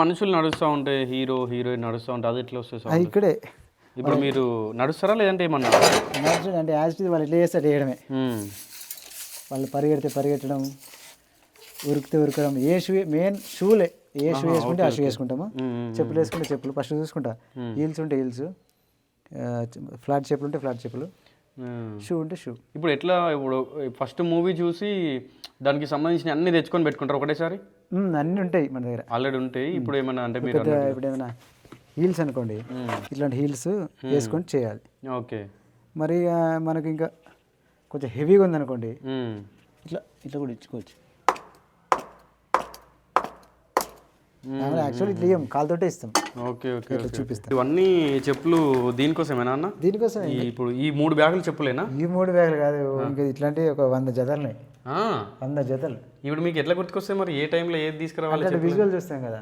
మనుషులు నడుస్తూ ఉంటే హీరో హీరోయిన్ నడుస్తూ ఉంటే అది ఎట్లా వస్తుంది? ఇక్కడే. ఇప్పుడు మీరు నడుస్తారా లేదంటే ఏమన్నా? నడుచుడు అంటే యాజ్ వాళ్ళు ఎట్లా చేస్తారు చేయడమే. వాళ్ళు పరిగెడితే పరిగెట్టడం ఉరికితే ఉరకడం ఏ షూ మెయిన్ షూలే ఏ షూ వేసుకుంటే ఆ షూ వేసుకుంటాము. చెప్పులు వేసుకుంటే చెప్పులు ఫస్ట్ చూసుకుంటా. హీల్స్ ఉంటే హీల్స్ ఫ్లాట్ చెప్పులు ఉంటే ఫ్లాట్ చెప్పులు. షూ ఉంటే షూ ఇప్పుడు ఎట్లా ఇప్పుడు ఫస్ట్ మూవీ చూసి దానికి సంబంధించిన అన్ని తెచ్చుకొని పెట్టుకుంటారు ఒకటేసారి? అన్నీ ఉంటాయి మన దగ్గర. ఆల్రెడీ ఉంటాయి. ఇప్పుడు ఏమన్నా అంటే మీరు ఇప్పుడు ఏమైనా హీల్స్ అనుకోండి. ఇట్లాంటి హీల్స్ వేసుకొని చేయాలి. ఓకే. మరి మనకి ఇంకా కొంచెం హెవీగా ఉందనుకోండి. ఇట్లా ఇట్లా కూడా ఇచ్చుకోవచ్చు. యాక్చువల్లీ ఇట్లా ఇయ్యం కాలుతోటే ఇస్తాం. ఓకే ఓకే ఇట్లా. చూపిస్తాం. ఇవన్నీ చెప్పులు దీనికోసమేనా అన్న? దీనికోసం ఇప్పుడు ఈ మూడు బ్యాగులు చెప్పులేనా? ఈ మూడు బ్యాగులు కాదు ఇంకా ఇట్లాంటివి ఒక వంద ఆ. వంద జతలు. ఇప్పుడు మీకు ఎట్లా గుర్తుకొస్తాయి మరి ఏ టైంలో ఏది తీసుకురావాలి అంటే విజువల్ చూస్తాం కదా.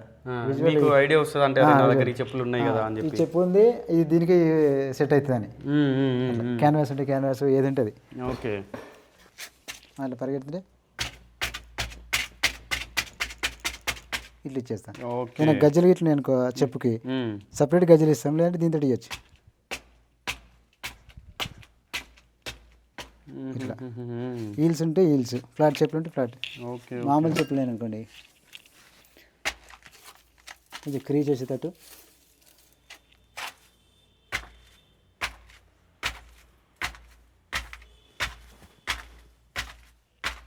మీకు ఐడియా వస్తుంది అంటే నా దగ్గర ఈ చెప్పులు ఉన్నాయి కదా అని చెప్పి? చెప్పు ఉంది ఇది దీనికి సెట్ అవుతుందని. క్యాన్వాస్ ఉంటే క్యాన్వాస్ ఏది ఉంటుంది ఓకే. అట్లా పరిగెడుతుంటే. ఇట్లా ఇచ్చేస్తాను. ఓకే. నేను గజ్జలు ఇట్లా నేను చెప్పుకి. సపరేట్ గజ్జలు ఇస్తాం లేదంటే దీంతో ఇవ్వచ్చు ఇట్లా. హీల్స్ ఉంటే హీల్స్ ఫ్లాట్ చెప్పులు ఉంటే ఫ్లాట్. ఓకే మామూలు చెప్పులు నేను అనుకోండి. కొంచెం క్రీజ్ వచ్చేటట్టు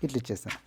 ఇట్లా ఇచ్చేస్తాను.